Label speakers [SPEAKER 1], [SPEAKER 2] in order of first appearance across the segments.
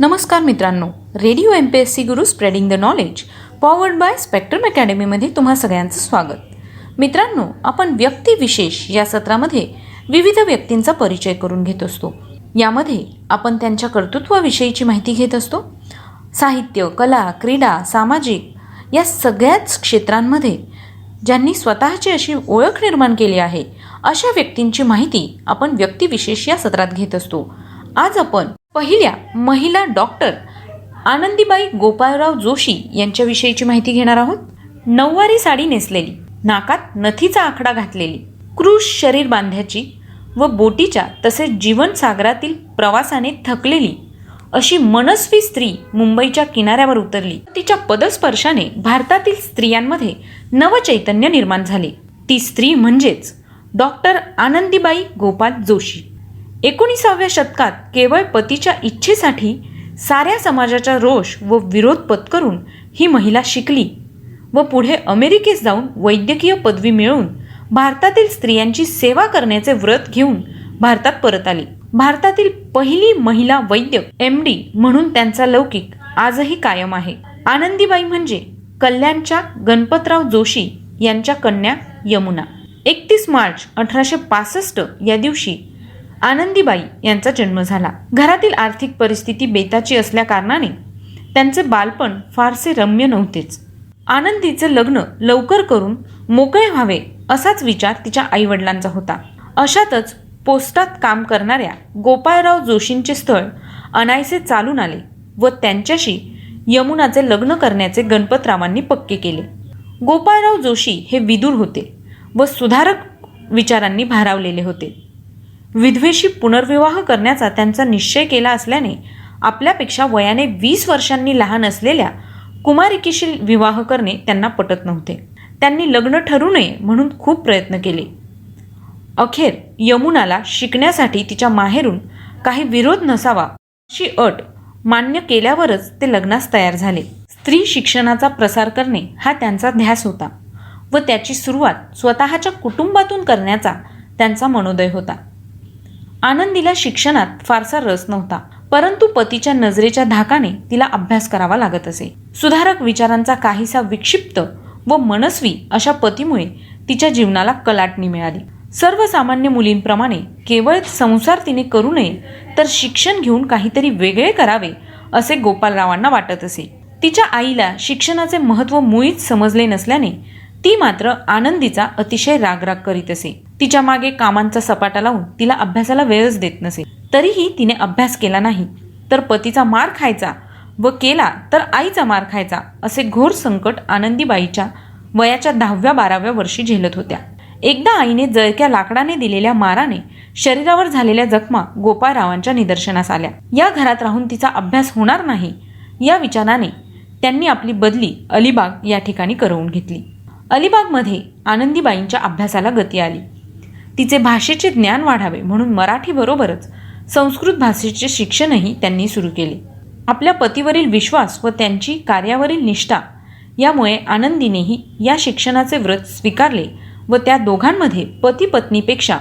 [SPEAKER 1] नमस्कार मित्रांनो. Radio M P S C Guru spreading the knowledge powered by Spectrum अकॅडमीमध्ये तुम्हा सगळ्यांचं स्वागत. मित्रांनो आपण व्यक्तिविशेष या सत्रामध्ये विविध व्यक्तींचा परिचय करून घेत असतो. यामध्ये आपण त्यांच्या कर्तृत्वाविषयीची माहिती घेत असतो. साहित्य कला क्रीडा सामाजिक या सगळ्याच क्षेत्रांमध्ये ज्यांनी स्वतःची अशी ओळख निर्माण केली आहे अशा व्यक्तींची माहिती आपण व्यक्तिविशेष या सत्रात घेत असतो. आज आपण पहिल्या महिला डॉक्टर आनंदीबाई गोपाळराव जोशी यांच्याविषयीची माहिती घेणार आहोत. नऊवारी साडी नेसलेली नाकात नथीचा आकडा घातलेली क्रूश शरीर बांध्याची व बोटीच्या तसेच जीवनसागरातील प्रवासाने थकलेली अशी मनस्वी स्त्री मुंबईच्या किनाऱ्यावर उतरली. तिच्या पदस्पर्शाने भारतातील स्त्रियांमध्ये नवचैतन्य निर्माण झाले. ती स्त्री म्हणजेच डॉक्टर आनंदीबाई गोपाल जोशी. एकोणीसाव्या शतकात केवळ पतीच्या इच्छेसाठी साऱ्या समाजाचा रोष व विरोध पत्करून ही महिला शिकली व पुढे अमेरिकेत जाऊन वैद्यकीय पदवी मिळवून भारतातील स्त्रियांची सेवा करण्याचे व्रत घेऊन भारतात परत आली. भारतातील पहिली महिला वैद्य एम डी म्हणून त्यांचा लौकिक आजही कायम आहे. आनंदीबाई म्हणजे कल्याणच्या गणपतराव जोशी यांच्या कन्या यमुना. एकतीस मार्च अठराशे पासष्ट या दिवशी आनंदीबाई यांचा जन्म झाला. घरातील आर्थिक परिस्थिती बेताची असल्याकारणाने त्यांचे बालपण फारसे रम्य नव्हतेच. आनंदीचे लग्न लवकर करून मोकळे व्हावे असाच विचार तिच्या आईवडिलांचा होता. अशातच पोस्टात काम करणाऱ्या गोपाळराव जोशींचे स्थळ अनायसे चालून आले व त्यांच्याशी यमुनाचे लग्न करण्याचे गणपतरावांनी पक्के केले. गोपाळराव जोशी हे विदूर होते व सुधारक विचारांनी भारावलेले होते. विधवेशी पुनर्विवाह करण्याचा त्यांचा निश्चय केला असल्याने आपल्यापेक्षा वयाने वीस वर्षांनी लहान असलेल्या कुमारिकेशी विवाह करणे त्यांना पटत नव्हते. त्यांनी लग्न ठरू नये म्हणून खूप प्रयत्न केले. अखेर यमुनाला शिकण्यासाठी तिच्या माहेरून काही विरोध नसावा अशी अट मान्य केल्यावरच ते लग्नास तयार झाले. स्त्री शिक्षणाचा प्रसार करणे हा त्यांचा ध्यास होता व त्याची सुरुवात स्वतःच्या कुटुंबातून करण्याचा त्यांचा मनोदय होता. आनंदीला शिक्षणात फारसा रस नव्हता परंतु पतीच्या नजरेच्या धाकाने तिला अभ्यास करावा लागत असे. सुधारक विचारांचा काहीसा विक्षिप्त व मनस्वी अशा पतीमुळे तिच्या जीवनाला कलाटणी मिळाली. सर्वसामान्य मुलींप्रमाणे केवळ संसार तिने करू नये तर शिक्षण घेऊन काहीतरी वेगळे करावे असे गोपालरावांना वाटत असे. तिच्या आईला शिक्षणाचे महत्त्व मुळीच समजले नसल्याने ती मात्र आनंदीचा अतिशय रागराग करीत असे. तिच्यामागे कामांचा सपाटा लावून तिला अभ्यासाला वेळच देत नसे. तरीही तिने अभ्यास केला नाही. तर पतीचा मार खायचा व केला तर आईचा मार खायचा असे घोर संकट आनंदीबाईच्या वयाच्या दहाव्या बाराव्या वर्षी झेलत होत्या. एकदा आईने जळक्या लाकडाने दिलेल्या माराने शरीरावर झालेल्या जखमा गोपाळरावांच्या निदर्शनास आल्या. या घरात राहून तिचा अभ्यास होणार नाही या विचाराने त्यांनी आपली बदली अलिबाग या ठिकाणी करवून घेतली. अलिबागमध्ये आनंदीबाईंच्या अभ्यासाला गती आली. तिचे भाषेचे ज्ञान वाढावे म्हणून मराठीबरोबरच संस्कृत भाषेचे शिक्षणही त्यांनी सुरू केले. आपल्या पतीवरील विश्वास व त्यांची कार्यावरील निष्ठा यामुळे आनंदीनेही या शिक्षणाचे व्रत स्वीकारले व त्या दोघांमध्ये पती पत्नीपेक्षा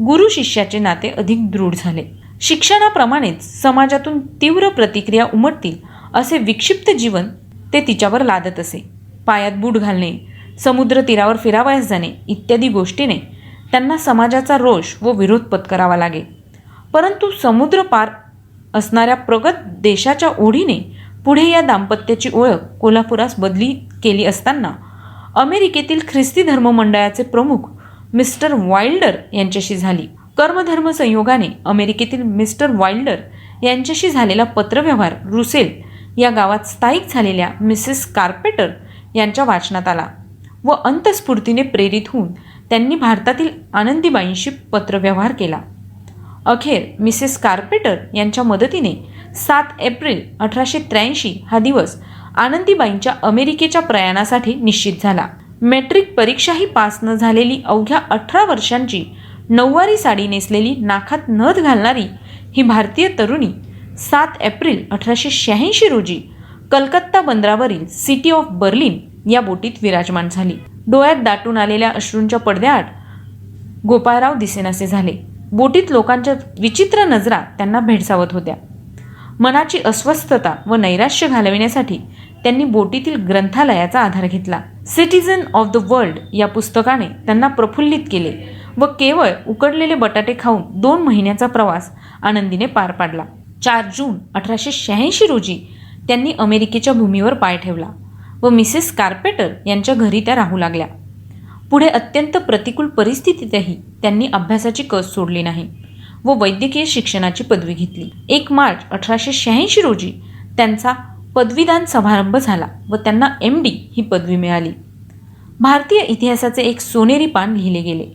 [SPEAKER 1] गुरु शिष्याचे नाते अधिक दृढ झाले. शिक्षणाप्रमाणेच समाजातून तीव्र प्रतिक्रिया उमटतील असे विक्षिप्त जीवन ते तिच्यावर लादत असे. पायात बूट घालणे समुद्र तीरावर फिरावयास जाणे इत्यादी गोष्टीने त्यांना समाजाचा रोष व विरोध पत्करावा लागे. परंतु समुद्र पार असणाऱ्या प्रगत देशाच्या ओढीने पुढे या दाम्पत्याची ओळख कोल्हापुरास बदली केली असताना अमेरिकेतील ख्रिस्ती धर्म मंडळाचे प्रमुख मिस्टर वाइल्डर यांच्याशी झाली. कर्मधर्म संयोगाने अमेरिकेतील मिस्टर वाइल्डर यांच्याशी झालेला पत्रव्यवहार रुसेल या गावात स्थायिक झालेल्या मिसेस कार्पेटर यांच्या वाचनात आला व अंतस्फूर्तीने प्रेरित होऊन त्यांनी भारतातील आनंदीबाईंशी पत्रव्यवहार केला. अखेर मिसेस कार्पेटर यांच्या मदतीने सात एप्रिल अठराशे त्र्याऐंशी हा दिवस आनंदीबाईंच्या अमेरिकेच्या प्रयाणासाठी निश्चित झाला. मॅट्रिक परीक्षाही पास न झालेली अवघ्या अठरा वर्षांची नऊवारी साडी नेसलेली नाखात नथ घालणारी ही भारतीय तरुणी सात एप्रिल अठराशे शहाऐंशी रोजी कलकत्ता बंदरावरील सिटी ऑफ बर्लिन या बोटीत विराजमान झाली. डोळ्यात दाटून आलेल्या अश्रूंच्या पडद्याआड गोपाळराव दिसेनासे झाले. बोटीत लोकांच्या विचित्र नजरा त्यांना भेडसावत होत्या. मनाची अस्वस्थता व नैराश्य घालविण्यासाठी त्यांनी बोटीतील ग्रंथालयाचा आधार घेतला. सिटीजन ऑफ द वर्ल्ड या पुस्तकाने त्यांना प्रफुल्लित केले व केवळ उकडलेले बटाटे खाऊन दोन महिन्याचा प्रवास आनंदीने पार पाडला. चार जून अठराशे शहाऐंशी रोजी त्यांनी अमेरिकेच्या भूमीवर पाय ठेवला. व मिसेस कार्पेटर यांच्या घरी त्या राहू लागल्या. पुढे अत्यंत प्रतिकूल परिस्थितीतही त्यांनी अभ्यासाची कस सोडली नाही व वैद्यकीय शिक्षणाची पदवी घेतली. एक मार्च अठराशे शहाऐंशी रोजी त्यांचा पदवीदान समारंभ झाला व त्यांना एम डी ही पदवी मिळाली. भारतीय इतिहासाचे एक सोनेरी पान लिहिले गेले.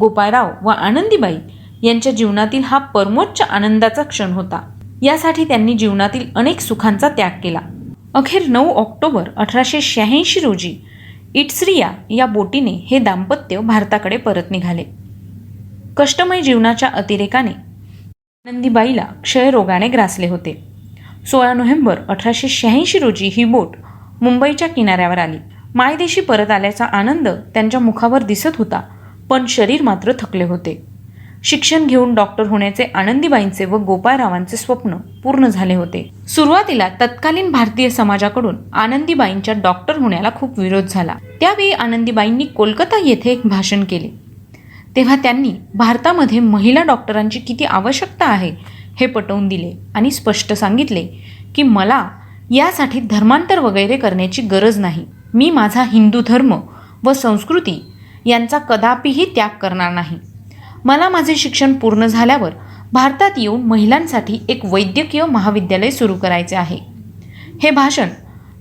[SPEAKER 1] गोपाळराव व आनंदीबाई यांच्या जीवनातील हा परमोच्च आनंदाचा क्षण होता. यासाठी त्यांनी जीवनातील अनेक सुखांचा त्याग केला. अखेर नऊ ऑक्टोबर अठराशे शहाऐंशी रोजी इट्सरिया या बोटीने हे दाम्पत्य भारताकडे परत निघाले. कष्टमय जीवनाच्या अतिरेकाने आनंदीबाईला क्षयरोगाने ग्रासले होते. सोळा नोव्हेंबर अठराशे शहाऐंशी रोजी ही बोट मुंबईच्या किनाऱ्यावर आली. मायदेशी परत आल्याचा आनंद त्यांच्या मुखावर दिसत होता पण शरीर मात्र थकले होते. शिक्षण घेऊन डॉक्टर होण्याचे आनंदीबाईंचे व गोपाळरावांचे स्वप्न पूर्ण झाले होते. सुरुवातीला तत्कालीन भारतीय समाजाकडून आनंदीबाईंच्या डॉक्टर होण्याला खूप विरोध झाला. त्यावेळी आनंदीबाईंनी कोलकाता येथे एक भाषण केले. तेव्हा त्यांनी भारतामध्ये महिला डॉक्टरांची किती आवश्यकता आहे हे पटवून दिले आणि स्पष्ट सांगितले की मला यासाठी धर्मांतर वगैरे करण्याची गरज नाही. मी माझा हिंदू धर्म व संस्कृती यांचा कदापिही त्याग करणार नाही. मला माझे शिक्षण पूर्ण झाल्यावर भारतात येऊन महिलांसाठी एक वैद्यकीय महाविद्यालय सुरू करायचे आहे. हे भाषण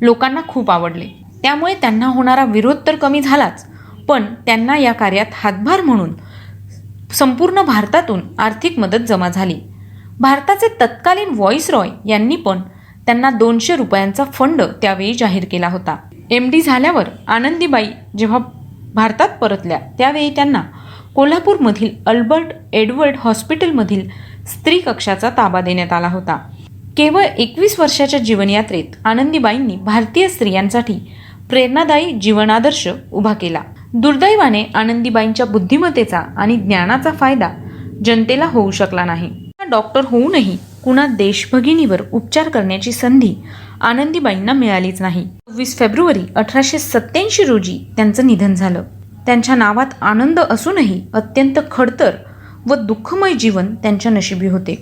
[SPEAKER 1] लोकांना खूप आवडले. त्यामुळे त्यांना होणारा विरोध तर कमी झालाच पण त्यांना या कार्यात हातभार म्हणून संपूर्ण भारतातून आर्थिक मदत जमा झाली. भारताचे तत्कालीन व्हॉइस रॉय यांनी पण त्यांना दोनशे रुपयांचा फंड त्यावेळी जाहीर केला होता. एम डी झाल्यावर आनंदीबाई जेव्हा भारतात परतल्या त्यावेळी त्यांना कोल्हापूरमधील अल्बर्ट एडवर्ड हॉस्पिटलमधील स्त्री कक्षाचा ताबा देण्यात आला होता. केवळ एकवीस वर्षाच्या जीवनयात्रेत आनंदीबाईंनी भारतीय स्त्रियांसाठी प्रेरणादायी जीवनादर्श उभा केला. दुर्दैवाने आनंदीबाईंच्या बुद्धिमत्तेचा आणि ज्ञानाचा फायदा जनतेला होऊ शकला नाही. डॉक्टर होऊनही कुणा देशभगिनीवर उपचार करण्याची संधी आनंदीबाईंना मिळालीच नाही. सव्वीस फेब्रुवारी अठराशे सत्याऐंशी रोजी त्यांचं निधन झालं. त्यांच्या नावात आनंद असूनही अत्यंत खडतर व दुःखमय जीवन त्यांच्या नशिबी होते.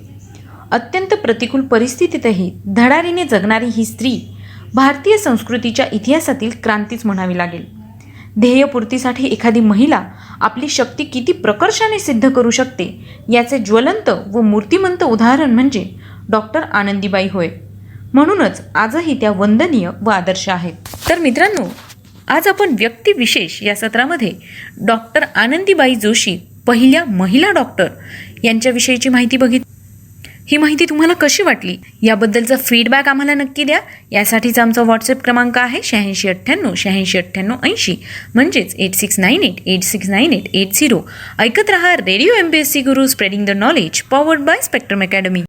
[SPEAKER 1] अत्यंत प्रतिकूल परिस्थितीतही धडारीने जगणारी ही स्त्री भारतीय संस्कृतीच्या इतिहासातील क्रांतीच म्हणावी लागेल. ध्येयपूर्तीसाठी एखादी महिला आपली शक्ती किती प्रकर्षाने सिद्ध करू शकते याचे ज्वलंत व मूर्तिमंत उदाहरण म्हणजे डॉक्टर आनंदीबाई होय. म्हणूनच आजही त्या वंदनीय व आदर्श आहेत. तर मित्रांनो आज आपण व्यक्तिविशेष या सत्रामध्ये डॉक्टर आनंदीबाई जोशी पहिल्या महिला डॉक्टर यांच्याविषयीची माहिती बघित ही माहिती तुम्हाला कशी वाटली? याबद्दलचा फीडबॅक आम्हाला नक्की द्या. यासाठीचा आमचा व्हॉट्सअप क्रमांक आहे शहाऐंशी अठ्ठ्याण्णव शहाऐंशी अठ्ठ्याण्णव ऐंशी. म्हणजेच eight six nine eight eight six nine eight eight zero ऐकत रहा radio M P S C Guru spreading the knowledge powered by Spectrum Academy